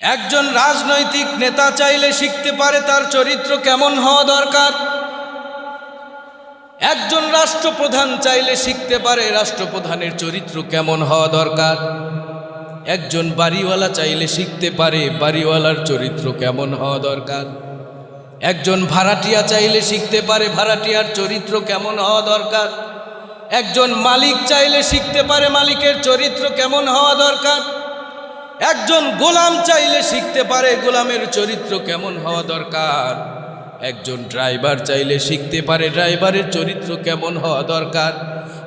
একজন রাজনৈতিক নেতা চাইলে শিখতে পারে তার চরিত্র কেমন হওয়া দরকার। একজন রাষ্ট্রপ্রধান চাইলে শিখতে পারে রাষ্ট্রপ্রধানের চরিত্র কেমন হওয়া দরকার। একজন বাড়িওয়ালা চাইলে শিখতে পারে বাড়িওয়ালার চরিত্র কেমন হওয়া দরকার। একজন ভাড়াটিয়া চাইলে শিখতে পারে ভাড়াটিয়ার চরিত্র কেমন হওয়া দরকার। একজন মালিক চাইলে শিখতে পারে মালিকের চরিত্র কেমন হওয়া দরকার। একজন গোলাম চাইলে শিখতে পারে গোলামের চরিত্র কেমন হওয়া দরকার। একজন ড্রাইভার চাইলে শিখতে পারে ড্রাইভারের চরিত্র কেমন হওয়া দরকার।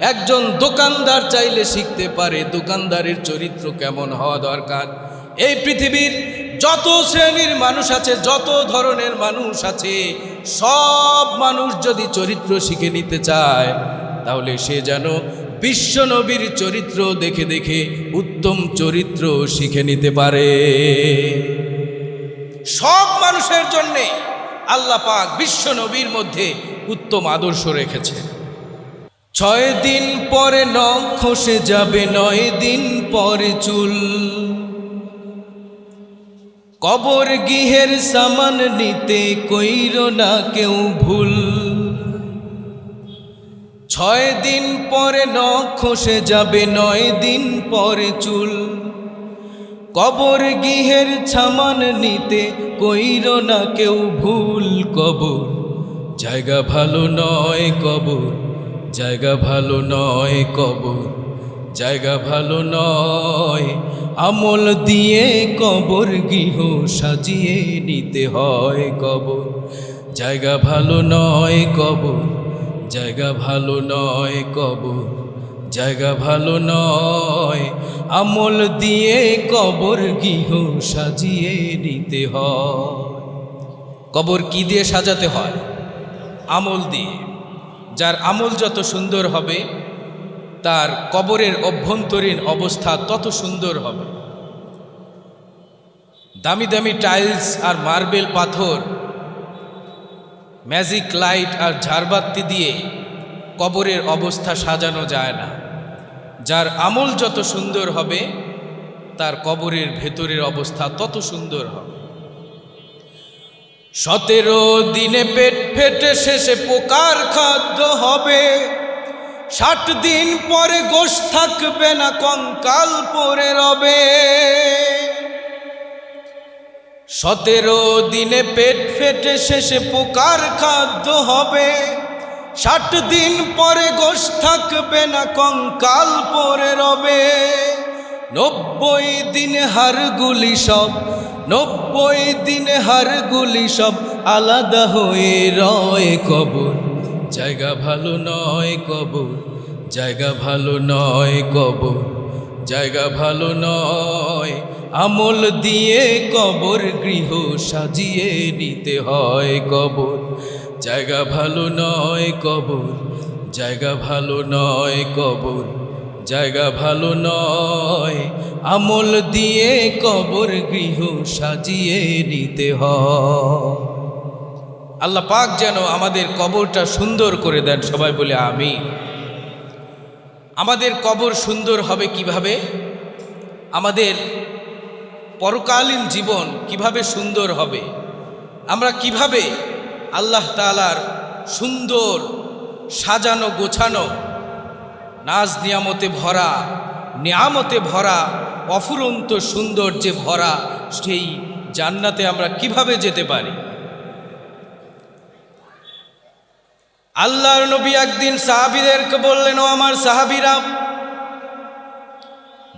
একজন দোকানদার চাইলে শিখতে পারে দোকানদারের চরিত্র কেমন হওয়া দরকার। এই পৃথিবীর যত শ্রেণির মানুষ আছে, যত ধরনের মানুষ আছে, সব মানুষ যদি চরিত্র শিখে নিতে চায়, তাহলে সে যেন বিশ্বনবীর চরিত্র দেখে দেখে উত্তম চরিত্র শিখে নিতে পারে। সব মানুষের জন্যে আল্লাহ বিশ্বনবীর মধ্যে উত্তম আদর্শ রেখেছে। ছয় দিন পরে নখ খসে যাবে, নয় দিন পরে চুল। কবর গৃহের সামান নিতে কইর না কেউ ভুল। ছয় দিন পরে নখ খসে যাবে, নয় দিন পরে চুল। কবর গৃহের ছামান নিতে কইর না কেউ ভুল কবর। জায়গা ভালো নয় কবর, জায়গা ভালো নয় কবর, জায়গা ভালো নয় আমল দিয়ে কবর গৃহ সাজিয়ে নিতে হয় কবর। জায়গা ভালো নয় কবর জায়গা ভালো নয় কবর জায়গা ভালো নয়। আমল দিয়ে কবর গৃহ সাজিয়ে নিতে হয়। কবর কি দিয়ে সাজাতে হয়? আমল দিয়ে। যার আমল যত সুন্দর হবে, তার কবরের অভ্যন্তরীণ অবস্থা তত সুন্দর হবে। দামি দামি টাইলস আর মার্বেল পাথর ম্যাজিক লাইট আর ঝাড়বাতি দিয়ে কবরের অবস্থা সাজানো যায় না। যার আমল যত সুন্দর হবে, তার কবরের ভেতরের অবস্থা তত সুন্দর হবে। সতেরো দিনে পেট ফেটে শেষে পোকার খাদ্য হবে। ষাট দিন পরে গোশ থাকবে না কঙ্কাল পরে রবে। সতেরো দিনে পেট ফেটে শেষে পোকার খাদ্য হবে। ষাট দিন পরে গোশ থাকবে না, কঙ্কাল পরে রবে। নব্বই দিনে হারগুলি সব, নব্বই দিনে হারগুলি সব আলাদা হয়ে রয় কবর। জায়গা ভালো নয় কবর, জায়গা ভালো নয় কবর, জায়গা ভালো নয় আমল দিয়ে কবর গৃহ সাজিয়ে নিতে হয় কবর। জায়গা ভালো নয় কবর, জায়গা ভালো নয় কবর, জায়গা ভালো নয়। আমল দিয়ে কবর গৃহ সাজিয়ে নিতে হয়। আল্লাহ পাক যেন আমাদের কবরটা সুন্দর করে দেন, সবাই বলে আমি আমাদের কবর সুন্দর হবে কীভাবে? আমাদের পরকালীন জীবন কীভাবে সুন্দর হবে? আমরা কীভাবে আল্লাহ তালার সুন্দর সাজানো গোছানো, নাজ নিয়ামতে ভরা নিয়ামতে ভরা, অফুরন্ত সুন্দর যে ভরা সেই জান্নাতে আমরা কীভাবে যেতে পারি? আল্লাহর নবী একদিন সাহাবিদেরকে বললেন, ও আমার সাহাবিরা,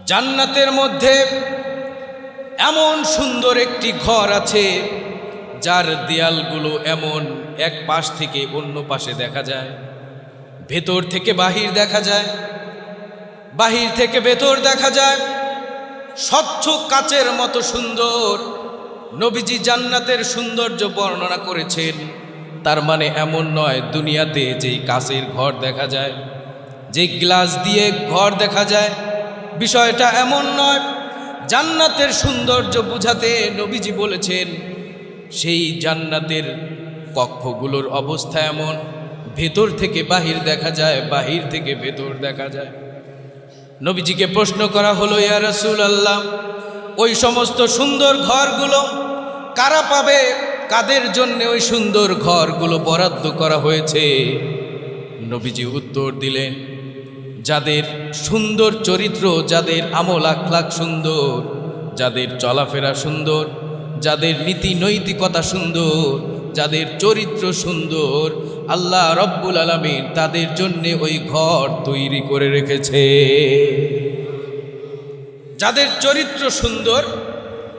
জান্নাতের মধ্যে এমন সুন্দর একটি ঘর আছে, যার দেয়ালগুলো এমন এক পাশ থেকে অন্য পাশে দেখা যায়, ভেতর থেকে বাহির দেখা যায়, বাহির থেকে ভেতর দেখা যায়। স্বচ্ছ কাচের মতো সুন্দর, নবীজি জান্নাতের সৌন্দর্য বর্ণনা করেছেন। তার মানে এমন নয়, দুনিয়াতে যেই কাচের ঘর দেখা যায় যে গ্লাস দিয়ে ঘর দেখা যায়। বিষয়টা এমন নয় জান্নাতের সৌন্দর্য বুঝাতে নবীজি বলেছেন, সেই জান্নাতের কক্ষগুলোর অবস্থা এমন, ভেতর থেকে বাহির দেখা যায়, বাহির থেকে ভেতর দেখা যায়। নবীজিকে প্রশ্ন করা হলো, ইয়া আল্লাহ ওই সমস্ত সুন্দর ঘরগুলো কারা পাবে? কাদের জন্য ওই সুন্দর ঘরগুলো বরাদ্দ করা হয়েছে? নবীজি উত্তর দিলেন যাদের সুন্দর চরিত্র, যাদের আমল আখলাক সুন্দর, যাদের চলাফেরা সুন্দর, যাদের নীতি নৈতিকতা সুন্দর, যাদের চরিত্র সুন্দর, আল্লাহ রব্বুল আলমিন তাদের জন্য ওই ঘর তৈরি করে রেখেছে। যাদের চরিত্র সুন্দর,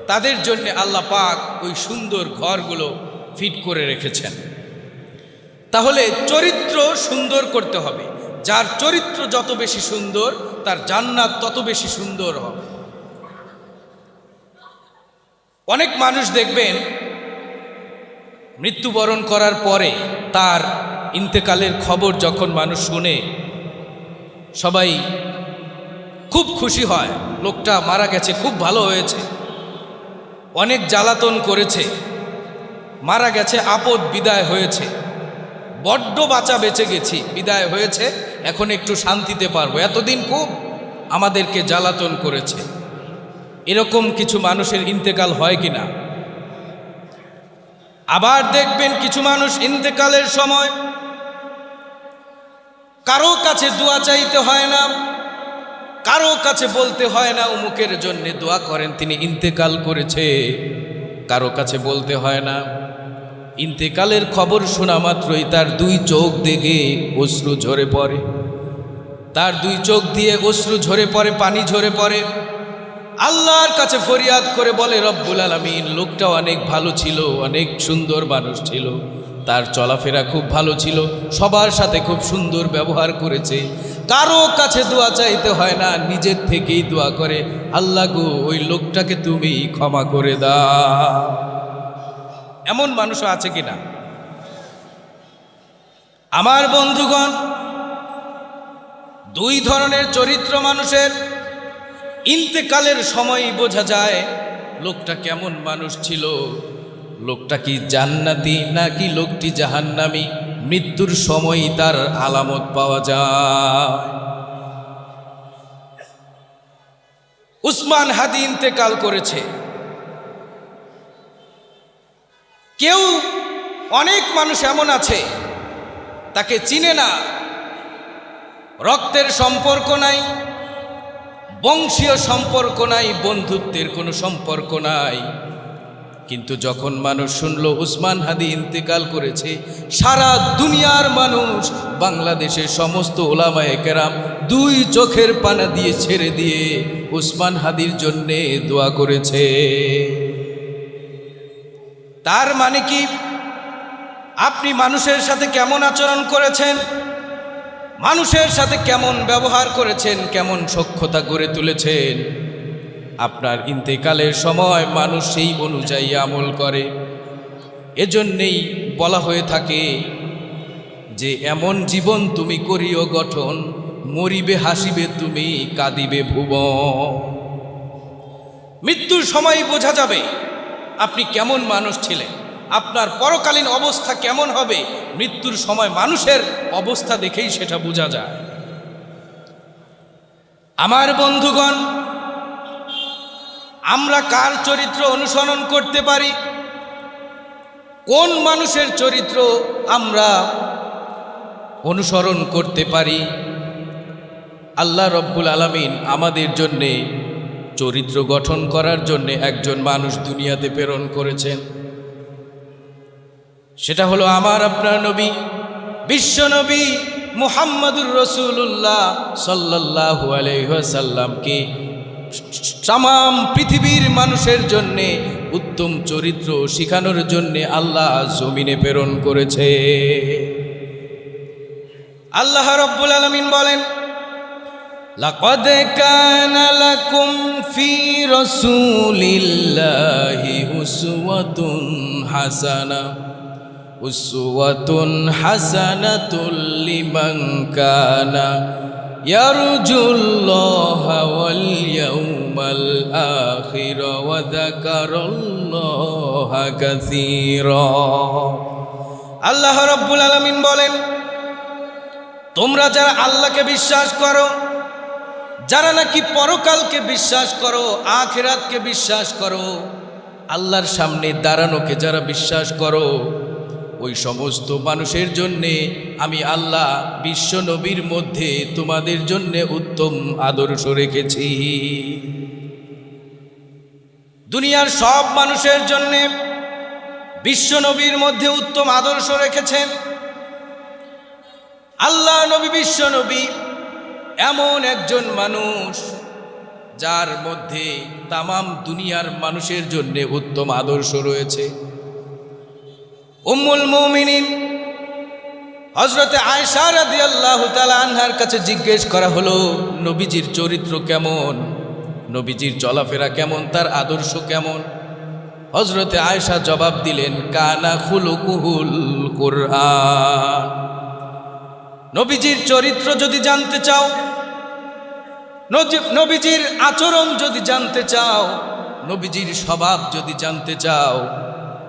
তাদের জন্য আল্লাহ পাক ওই সুন্দর ঘরগুলো ফিট করে রেখেছেন। তাহলে চরিত্র সুন্দর করতে হবে। যার চরিত্র যত বেশি সুন্দর, তার জান্নাত তত বেশি সুন্দর হবে। অনেক মানুষ দেখবেন, মৃত্যুবরণ করার পরে তার ইন্তেকালের খবর যখন মানুষ শুনে, সবাই খুব খুশি হয়, লোকটা মারা গেছে, খুব ভালো হয়েছে। অনেক জ্বালাতন করেছে, মারা গেছে, আপদ বিদায় হয়েছে। বড্ড বাঁচা বেঁচে গেছি, বিদায় হয়েছে, এখন একটু শান্তিতে পারব। এতদিন খুব আমাদেরকে জ্বালাতন করেছে। এরকম কিছু মানুষের ইন্তেকাল হয় কি না? আবার দেখবেন কিছু মানুষ ইন্তেকালের সময় কারও কাছে দোয়া চাইতে হয় না, কারও কাছে বলতে হয় না উমুকের জন্য দোয়া করেন, তিনি ইন্তেকাল করেছে। কারও কাছে বলতে হয় না ইন্তেকালের খবর শোনা মাত্রই তার দুই চোখ দেখে অশ্রু ঝরে পড়ে। তার দুই চোখ দিয়ে অশ্রু ঝরে পড়ে, পানি ঝরে পড়ে। আল্লাহর কাছে ফরিয়াদ করে বলে, রব্বুল আলমিন, লোকটা অনেক ভালো ছিল, অনেক সুন্দর মানুষ ছিল। তার চলাফেরা খুব ভালো ছিল, সবার সাথে খুব সুন্দর ব্যবহার করেছে। কারও কাছে দোয়া চাইতে হয় না, নিজের থেকেই দোয়া করে। আল্লাহ গো, ওই লোকটাকে তুমি ক্ষমা করে দাও। এমন মানুষও আছে কিনা? আমার বন্ধুগণ, দুই ধরনের চরিত্র মানুষের ইন্তেকালের সময় বোঝা যায় লোকটা কেমন মানুষ ছিল। লোকটা কি জান্নাতি নাকি লোকটি জাহান্নামি? মৃত্যুর সময় তার আলামত পাওয়া যায়। উসমান হাদি ইন্তেকাল করেছে। কেউ অনেক মানুষ এমন আছে, তাকে চিনে না। রক্তের সম্পর্ক নাই, বংশীয় সম্পর্ক নাই, বন্ধুত্বের কোনো সম্পর্ক নাই। কিন্তু যখন মানুষ শুনল উসমান হাদি ইন্তেকাল করেছে, সারা দুনিয়ার মানুষ, বাংলাদেশের সমস্ত ওলামায়ে কেরাম দুই চোখের পানা দিয়ে ছেড়ে দিয়ে উসমান হাদির জন্যে দোয়া করেছে। তার মানে কি? আপনি মানুষের সাথে কেমন আচরণ করেছেন? মানুষের সাথে কেমন ব্যবহার করেছেন? কেমন সক্ষতা গড়ে তুলেছেন? আপনার ইন্তেকালের সময় মানুষ সেই অনুযায়ী আমল করে। এজন্যেই বলা হয়ে থাকে যে, এমন জীবন তুমি করিও গঠন, মরিবে হাসিবে তুমি, কাঁদিবে ভুব মৃত্যুর সময় বোঝা যাবে আপনি কেমন মানুষ ছিলেন? আপনার পরকালীন অবস্থা কেমন হবে? মৃত্যুর সময় মানুষের অবস্থা দেখেই সেটা বোঝা যায়। আমার বন্ধুগণ, আমরা কার চরিত্র অনুসরণ করতে পারি? কোন মানুষের চরিত্র আমরা অনুসরণ করতে পারি? আল্লাহ রব্বুল আলমিন আমাদের জন্যে চরিত্র গঠন করার জন্যে একজন মানুষ দুনিয়াতে প্রেরণ করেছেন। সেটা হলো আমার, আপনার নবী, বিশ্ব নবী মুহাম্মদুর রসুল্লাহ সাল্লাহু আলহ্লামকে তাম পৃথিবীর মানুষের জন্যে, উত্তম চরিত্র শিখানোর জন্যে আল্লাহ জমিনে প্রেরণ করেছে। আল্লাহ রব্বুল আলমিন বলেন لقد كان لكم في رسول الله أسوة حسنة أسوة حسنة لمن كان يرجو الله واليوم الآخر وذكر الله كثيرا আল্লাহ রব্বুল আলমিন বলেন তোমরা যারা আল্লাহকে বিশ্বাস করো যারা নাকি পরকালকে বিশ্বাস করো, আখেরাতকে বিশ্বাস করো, আল্লাহর সামনে দাঁড়ানোকে যারা বিশ্বাস করো, ওই সমস্ত মানুষের জন্যে আমি আল্লাহ বিশ্ব নবীর মধ্যে তোমাদের জন্যে উত্তম আদর্শ রেখেছি। দুনিয়ার সব মানুষের জন্যে বিশ্ব নবীর মধ্যে উত্তম আদর্শ রেখেছেন। আল্লাহ নবী বিশ্ব নবী এমন একজন মানুষ যার মধ্যে তামাম দুনিয়ার মানুষের জন্য উত্তম আদর্শ রয়েছে। উম্মুল মৌমিনিন হজরতে আয়সা রাদি আল্লাহ আনহার কাছে জিজ্ঞেস করা হলো, নবীজির চরিত্র কেমন? নবীজির চলাফেরা কেমন? তার আদর্শ কেমন? হজরতে আয়সা জবাব দিলেন, কানা খুলুকুহুল কোরআন। নবীজির চরিত্র যদি জানতে চাও নবীজির আচরণ যদি জানতে চাও, নবীজির স্বভাব যদি জানতে চাও,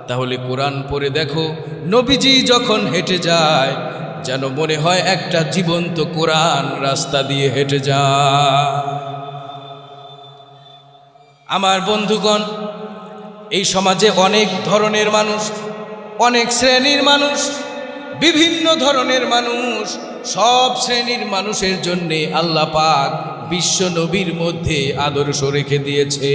তাহলে কোরআন পড়ে দেখো, নবীজি যখন হেঁটে যায়, যেন মনে হয় একটা জীবন্ত কোরআন রাস্তা দিয়ে হেঁটে যায়। আমার বন্ধুগণ, এই সমাজে অনেক ধরনের মানুষ, অনেক শ্রেণির মানুষ বিভিন্ন ধরনের মানুষ, সব শ্রেণির মানুষের জন্যে আল্লাহ পাক বিশ্ব নবীর মধ্যে আদর্শ রেখে দিয়েছে।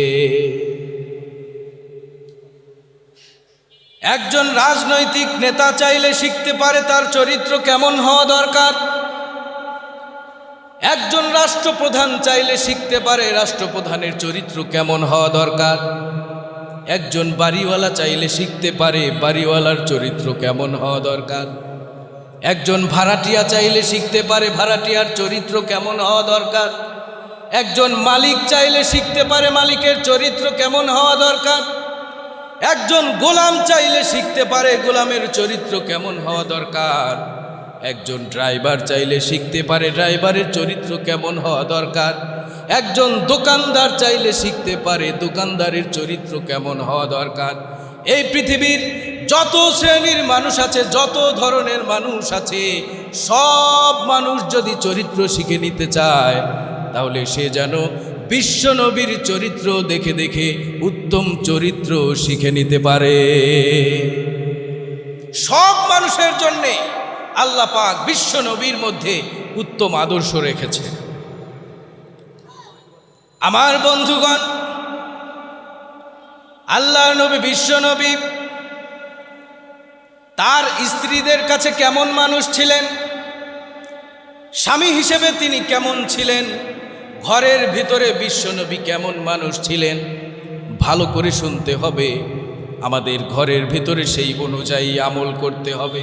একজন রাজনৈতিক নেতা চাইলে শিখতে পারে তার চরিত্র কেমন হওয়া দরকার। একজন রাষ্ট্রপ্রধান চাইলে শিখতে পারে রাষ্ট্রপ্রধানের চরিত্র কেমন হওয়া দরকার। একজন বাড়িওয়ালা চাইলে শিখতে পারে বাড়িওয়ালার চরিত্র কেমন হওয়া দরকার। একজন ভাড়াটিয়া চাইলে শিখতে পারে ভাড়াটিয়ার চরিত্র কেমন হওয়া দরকার। একজন মালিক চাইলে শিখতে পারে মালিকের চরিত্র কেমন হওয়া দরকার। একজন গোলাম চাইলে শিখতে পারে গোলামের চরিত্র কেমন হওয়া দরকার। একজন ড্রাইভার চাইলে শিখতে পারে ড্রাইভারের চরিত্র কেমন হওয়া দরকার। একজন দোকানদার চাইলে শিখতে পারে দোকানদারের চরিত্র কেমন হওয়া দরকার। এই পৃথিবীর যত শ্রেণির মানুষ আছে, যত ধরনের মানুষ আছে, সব মানুষ যদি চরিত্র শিখে নিতে চায়, তাহলে সে যেন বিশ্বনবীর চরিত্র দেখে দেখে উত্তম চরিত্র শিখে নিতে পারে। সব মানুষের জন্যে আল্লাহ পাক বিশ্ব নবীর মধ্যে উত্তম আদর্শ রেখেছে। আমার বন্ধুগণ আল্লাহ নবী বিশ্ব নবী তার স্ত্রীদের কাছে কেমন মানুষ ছিলেন? স্বামী হিসেবে তিনি কেমন ছিলেন? ঘরের ভিতরে বিশ্বনবী কেমন মানুষ ছিলেন? ভালো করে শুনতে হবে। আমাদের ঘরের ভিতরে সেই অনুযায়ী আমল করতে হবে।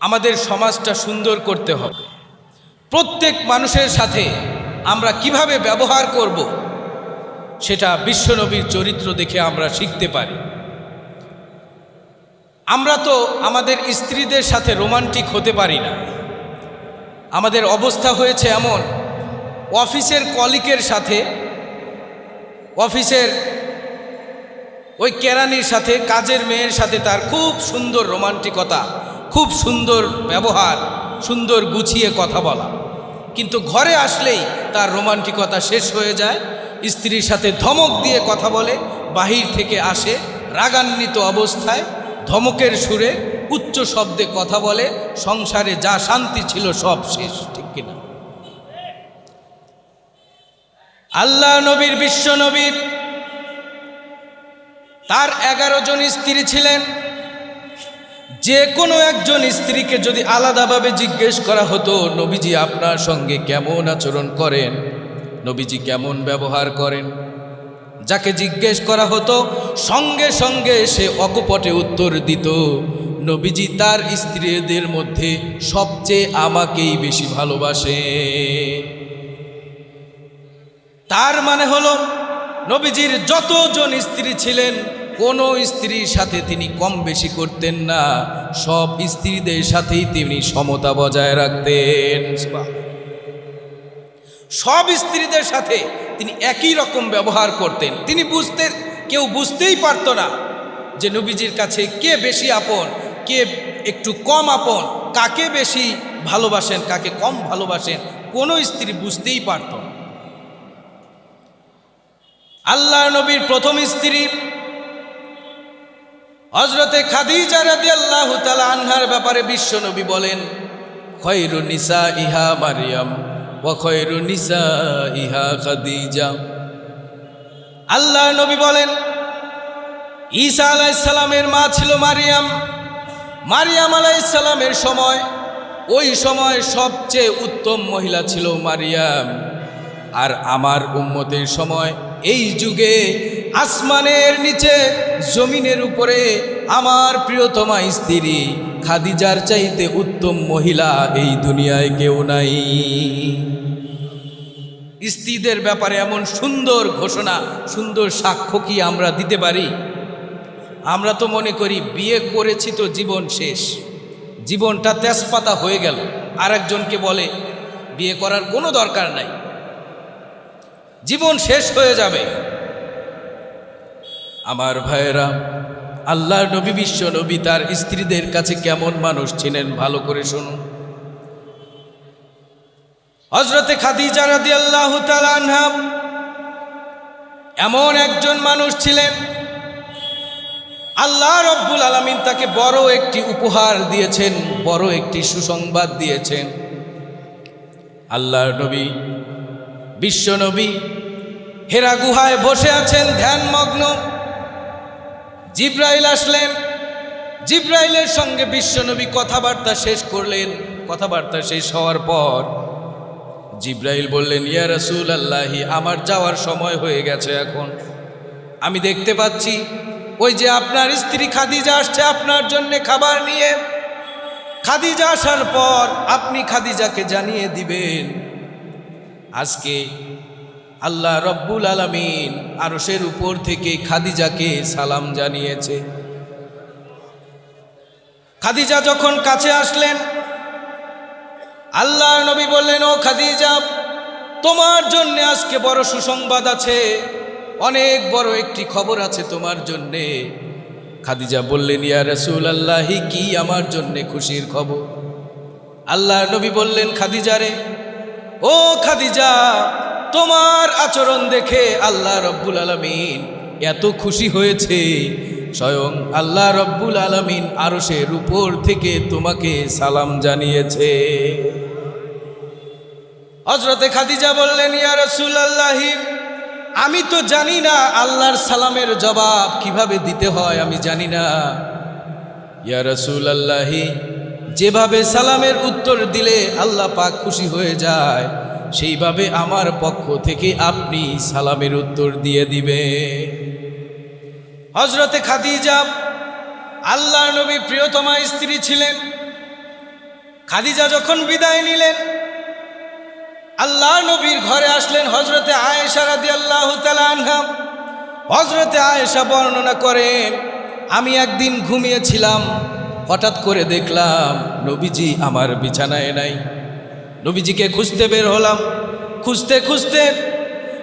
আমাদের সমাজটা সুন্দর করতে হবে। প্রত্যেক মানুষের সাথে আমরা কীভাবে ব্যবহার করব, সেটা বিশ্বনবীর চরিত্র দেখে আমরা শিখতে পারি। আমরা তো আমাদের স্ত্রীদের সাথে রোমান্টিক হতে পারি না। আমাদের অবস্থা হয়েছে এমন, অফিসের কলিকের সাথে, অফিসের ওই কেরানির সাথে, কাজের মেয়ের সাথে তার খুব সুন্দর রোমান্টিকতা, খুব সুন্দর ব্যবহার, সুন্দর গুছিয়ে কথা বলা। কিন্তু ঘরে আসলেই তার রোমান্টিকতা শেষ হয়ে যায়, স্ত্রীর সাথে ধমক দিয়ে কথা বলে, বাহির থেকে আসে রাগান্বিত অবস্থায় ধমকের সুরে উচ্চ শব্দে কথা বলে, সংসারে যা শান্তি ছিল সব শেষ, ঠিক কিনা? আল্লাহ নবীর, বিশ্ব নবীর, তার এগারো জন স্ত্রী ছিলেন। যে কোনো একজন স্ত্রীকে যদি আলাদাভাবে জিজ্ঞেস করা হতো, নবীজি আপনার সঙ্গে কেমন আচরণ করেন? নবীজি কেমন ব্যবহার করেন? যাকে জিজ্ঞেস করা হতো, সঙ্গে সঙ্গে সে অকপটে উত্তর দিত, নবীজি তার স্ত্রীদের মধ্যে সবচেয়ে আমাকেই বেশি ভালোবাসে। তার মানে হলো, নবীজির যতজন স্ত্রী ছিলেন, কোনো স্ত্রীর সাথে তিনি কম বেশি করতেন না, সব স্ত্রীদের সাথেই তিনি সমতা বজায় রাখতেন। সব স্ত্রীদের সাথে তিনি একই রকম ব্যবহার করতেন। তিনি বুঝতে, কেউ বুঝতেই পারত না যে নবীজির কাছে কে বেশি আপন, কে একটু কম আপন, কাকে বেশি ভালোবাসেন, কাকে কম ভালোবাসেন, কোনো স্ত্রী বুঝতেই পারত আল্লাহ নবীর প্রথম স্ত্রী হজরতে খাদিজা রাদি আল্লাহ তালা আনহার ব্যাপারে বিশ্ব নবী বলেন খয়রু নিসা ইহা মারিয়াম। ইহা আল্লাহ নবী বলেন, ঈসা আলাইসালামের মা ছিল মারিয়াম। মারিয়াম আলাইসালামের সময়, ওই সময় সবচেয়ে উত্তম মহিলা ছিল মারিয়াম। আর আমার উম্মতের সময়, এই যুগে আসমানের নিচে, জমিনের উপরে আমার প্রিয়তমা স্ত্রী খাদিজার চাইতে উত্তম মহিলা এই দুনিয়ায় কেউ নাই। স্ত্রীদের ব্যাপারে এমন সুন্দর ঘোষণা, সুন্দর সাক্ষ্য কি আমরা দিতে পারি? আমরা তো মনে করি বিয়ে করেছি তো জীবন শেষ। জীবনটা তেজপাতা হয়ে গেল। আরেকজনকে বলে, বিয়ে করার কোনো দরকার নাই। জীবন শেষ হয়ে যাবে। আমার ভাইয়েরা, আল্লাহ নবী বিশ্ব নবী তার স্ত্রীদের কাছে কেমন মানুষ ছিলেন ভালো করে শুনুন। হজরতে খাদিজা রাদি আল্লাহ আনহা এমন একজন মানুষ ছিলেন, আল্লাহ রব্বুল আলমিন তাকে বড় একটি উপহার দিয়েছেন, বড় একটি সুসংবাদ দিয়েছেন। আল্লাহর নবী, বিশ্ব নবী হেরা গুহায় বসে আছেন ধ্যানমগ্ন। জিব্রাইল আসলেন। জিব্রাইলের সঙ্গে বিশ্বনবী কথাবার্তা শেষ করলেন। কথাবার্তা শেষ হওয়ার পর জিব্রাইল বললেন, ইয়া রসুল আল্লাহি আমার যাওয়ার সময় হয়ে গেছে এখন। আমি দেখতে পাচ্ছি ওই যে আপনার স্ত্রী খাদিজা আসছে আপনার জন্য খাবার নিয়ে। খাদিজা আসার পর আপনি খাদিজাকে জানিয়ে দিবেন। আজকে আল্লাহ রব্বুল আলমিন আরসের উপর থেকে খাদিজাকে সালাম জানিয়েছে। খাদিজা যখন কাছে আসলেন আল্লাহ নবী বললেন, ও খাদিজা, তোমার জন্য আজকে বড় সুসংবাদ আছে। অনেক বড় একটি খবর আছে তোমার জন্যে। খাদিজা বললেন, ইয়া রসুল আল্লাহি কি আমার জন্যে খুশির খবর? আল্লাহ নবী বললেন খাদিজারে ও খাদিজা তোমার আচরণ দেখে আল্লাহ রব্বুল আলমিন এত খুশি হয়েছে। স্বয়ং আল্লাহ রব্বুল আলমিন আরসের উপর থেকে তোমাকে সালাম জানিয়েছে। হজরতে খাদিজা বললেন, ইয়া রসুল আল্লাহি আমি তো জানি না আল্লাহর সালামের জবাব কীভাবে দিতে হয়, আমি জানি না। ইয়া রসুল আল্লাহি যেভাবে সালামের উত্তর দিলে আল্লাহ পাক খুশি হয়ে যায় সেইভাবে আমার পক্ষ থেকে আপনি সালামের উত্তর দিয়ে দিবে হজরতে খাদিজা আল্লাহ নবী প্রিয়তমা স্ত্রী ছিলেন। খাদিজা যখন বিদায় নিলেন আল্লাহ নবীর ঘরে আসলেন হজরতে আয়েশা রাদি আল্লাহ আনহা। হজরতে আয়েশা বর্ণনা করেন, আমি একদিন ঘুমিয়েছিলাম, হঠাৎ করে দেখলাম নবীজি আমার বিছানায় নাই। নবীজিকে খুঁজতে বের হলাম। খুঁজতে খুঁজতে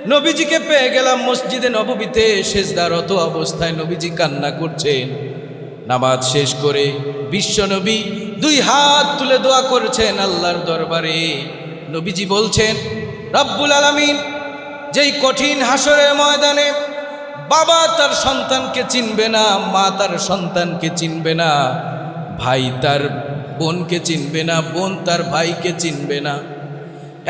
নবীজিকে পেয়ে গেলাম মসজিদে নববীতে। শেষদারত অবস্থায় নবীজি কান্না করছেন। নামাজ শেষ করে বিশ্ব নবী দুই হাত তুলে দোয়া করছেন আল্লাহর দরবারে। নবীজি বলছেন, রব্বুল আলমিন, যেই কঠিন হাসরের ময়দানে বাবা তার সন্তানকে চিনবে না, মা তার সন্তানকে চিনবে না, ভাই তার বোনকে চিনবে না, বোন তার ভাইকে চিনবে না।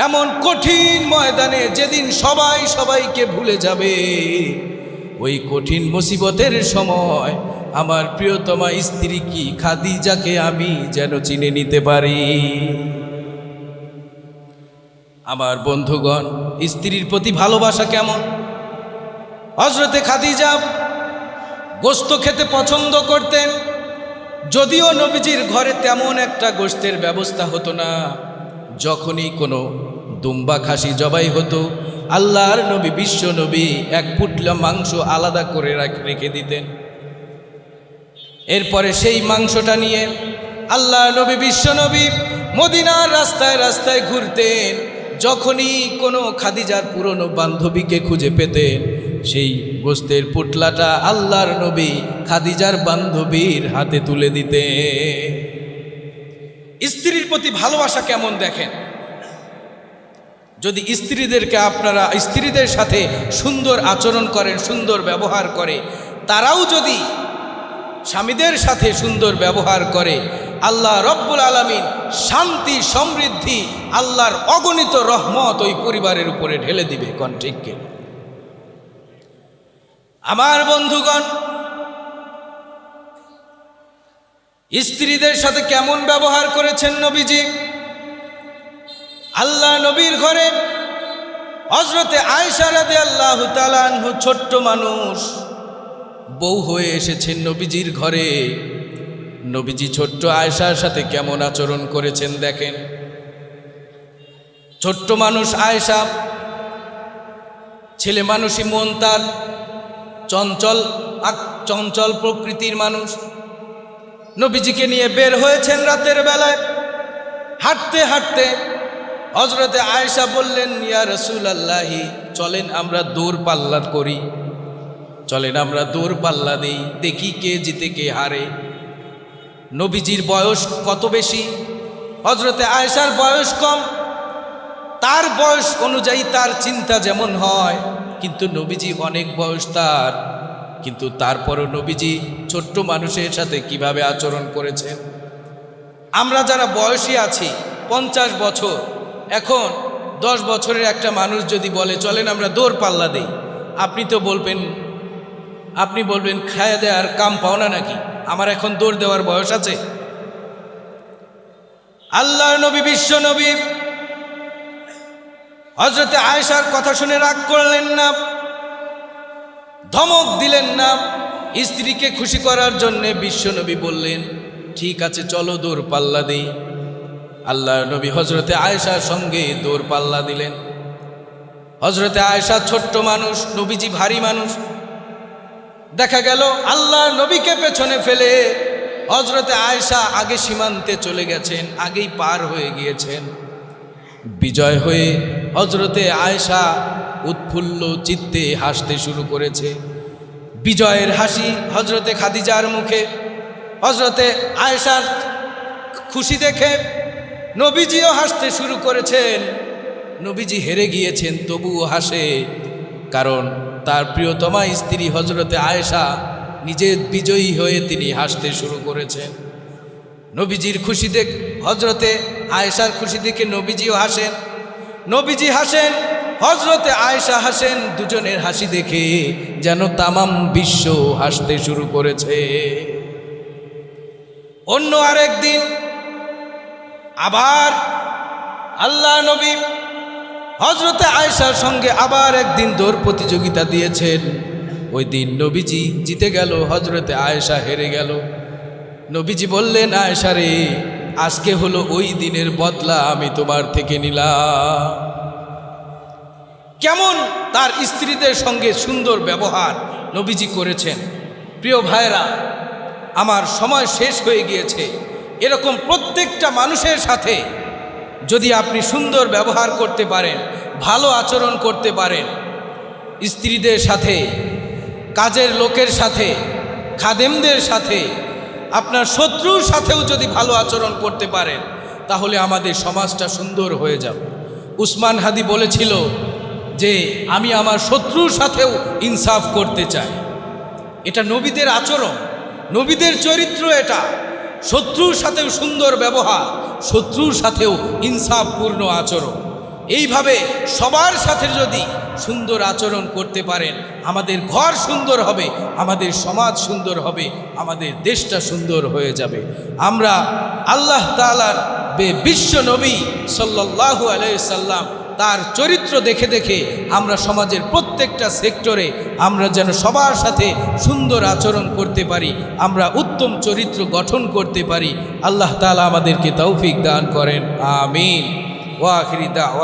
এমন কঠিন ময়দানে যেদিন সবাই সবাইকে ভুলে যাবে, ওই কঠিন মুসিবতের সময় আমার প্রিয়তমা স্ত্রী কি খাদিজাকে আমি যেন চিনে নিতে পারি? আমার বন্ধুগণ, স্ত্রীর প্রতি ভালোবাসা কেমন? হজরতে খাদিজা গোস্ত খেতে পছন্দ করতেন যদিও নবীজির ঘরে তেমন একটা গোস্তের ব্যবস্থা হতো না, যখনই কোনো দুম্বা খাসি জবাই হতো, আল্লাহর নবী, বিশ্ব নবী এক পুটলা মাংস আলাদা করে রেখে দিতেন। এরপরে সেই মাংসটা নিয়ে আল্লাহ নবী, বিশ্ব নবী মদিনার রাস্তায় রাস্তায় ঘুরতেন, যখনই কোনো খাদিজার পুরনো বান্ধবীকে খুঁজে পেতেন সেই গোস্তের পুটলাটা আল্লাহর নবী খাদিজার বান্ধবীর হাতে তুলে দিতে স্ত্রীর প্রতি ভালোবাসা কেমন দেখেন যদি স্ত্রীদেরকে আপনারা, স্ত্রীদের সাথে সুন্দর আচরণ করেন, সুন্দর ব্যবহার করে, তারাও যদি স্বামীদের সাথে সুন্দর ব্যবহার করে, আল্লাহ রব্বুল আলমিন শান্তি, সমৃদ্ধি, আল্লাহর অগণিত রহমত ওই পরিবারের উপরে ঢেলে দিবে, কন? আমার বন্ধুগণ, স্ত্রীদের সাথে কেমন ব্যবহার করেছেন নবীজি? আল্লাহ নবীর ঘরে হজরতে আয়সা রাদে আল্লাহ ছোট্ট মানুষ, বউ হয়ে এসেছেন নবীজির ঘরে। নবীজি ছোট্ট আয়সার সাথে কেমন আচরণ করেছেন দেখেন। ছোট্ট মানুষ আয়সা ছেলে মানুষই মন তার। চঞ্চল চঞ্চল প্রকৃতির মানুষ। নবীজিকে নিয়ে বের হয়েছেন রাতের বেলায়। হাঁটতে হাঁটতে হজরতে আয়েশা বললেন, ইয়া রসুল আল্লাহি চলেন আমরা দৌড় পাল্লা করি। চলেন আমরা দৌড় পাল্লা দিই, দেখি কে জিতে কে হারে। নবীজির বয়স কত বেশি? হজরতে আয়েশার বয়স কম। তার বয়স অনুযায়ী তার চিন্তা যেমন হয় কিন্তু নবীজি অনেক বয়স তার। কিন্তু তারপরও নবীজি ছোট্ট মানুষের সাথে কীভাবে আচরণ করেছেন? আমরা যারা বয়সী আছি, পঞ্চাশ বছর, এখন দশ বছরের একটা মানুষ যদি বলে, চলেন আমরা দৌড় পাল্লা দিই। আপনি তো বলবেন, আপনি বলবেন, খায়া দেওয়ার কাম পাও না নাকি? আমার এখন দৌড় দেওয়ার বয়স আছে। আল্লাহ নবী, বিশ্ব নবী হজরতে আয়েশার কথা শুনে রাগ করলেন না, ধমক দিলেন না, স্ত্রীকে খুশি করার জন্যে বিশ্বনবী বললেন, ঠিক আছে, চলো দৌড় পাল্লা দিই। আল্লাহ নবী হজরতে আয়েশার সঙ্গে দৌড় পাল্লা দিলেন। হজরতে আয়েশা ছোট্ট মানুষ, নবীজি ভারী মানুষ। দেখা গেল আল্লাহ নবীকে পেছনে ফেলে হজরতে আয়েশা আগে সীমান্তে চলে গেছেন, আগেই পার হয়ে গিয়েছেন। বিজয় হয়ে হজরতে আয়েশা উৎফুল্ল চিত্তে হাসতে শুরু করেছে। বিজয়ের হাসি হজরতে খাদিজার মুখে, হজরতে আয়েশার খুশি দেখে নবীজিও হাসতে শুরু করেছেন। নবীজি হেরে গিয়েছেন, তবুও হাসে, কারণ তার প্রিয়তমা স্ত্রী হজরতে আয়েশা নিজে বিজয়ী হয়ে তিনি হাসতে শুরু করেছেন। নবীজির খুশি দেখ, হজরতে আয়েশার খুশি দেখে নবীজিও হাসেন। নবীজি হাসেন হজরতে আয়েশা হাসেন, দুজনের হাসি দেখে যেন তামাম বিশ্ব হাসতে শুরু করেছে। অন্য আরেক দিন আবার আল্লাহ নবী হজরতে আয়েশার সঙ্গে আবার একদিন দৌড় প্রতিযোগিতা দিয়েছেন। ওই দিন নবীজি জিতে গেল হজরতে আয়েশা হেরে গেল। নবীজি বললেন, আয়েশা রে আজকে হলো ওই দিনের বদলা আমি তোমার থেকে নিলাম। কেমন তার স্ত্রীদের সঙ্গে সুন্দর ব্যবহার নবীজি করেছেন। প্রিয় ভাইরা আমার সময় শেষ হয়ে গিয়েছে। এরকম প্রত্যেকটা মানুষের সাথে যদি আপনি সুন্দর ব্যবহার করতে পারেন, ভালো আচরণ করতে পারেন, স্ত্রীদের সাথে, কাজের লোকের সাথে, খাদেমদের সাথে আপনার শত্রুর সাথেও যদি ভালো আচরণ করতে পারেন তাহলে আমাদের সমাজটা সুন্দর হয়ে যাবে। উসমান হাদি বলেছিল যে, আমি আমার শত্রুর সাথেও ইনসাফ করতে চাই। এটা নবীদের আচরণ, নবীদের চরিত্র এটা। শত্রুর সাথেও সুন্দর ব্যবহার, শত্রুর সাথেও ইনসাফপূর্ণ আচরণ। এইভাবে সবার সাথে যদি সুন্দর আচরণ করতে পারেন, আমাদের ঘর সুন্দর হবে, আমাদের সমাজ সুন্দর হবে, আমাদের দেশটা সুন্দর হয়ে যাবে। আমরা আল্লাহ তালার বে বিশ্ব নবী সাল্লাহু আলাইসাল্লাম তার চরিত্র দেখে দেখে আমরা সমাজের প্রত্যেকটা সেক্টরে আমরা যেন সবার সাথে সুন্দর আচরণ করতে পারি, আমরা উত্তম চরিত্র গঠন করতে পারি। আল্লাহ তালা আমাদেরকে তৌফিক দান করেন। আমিন। ওয়াখিরি দা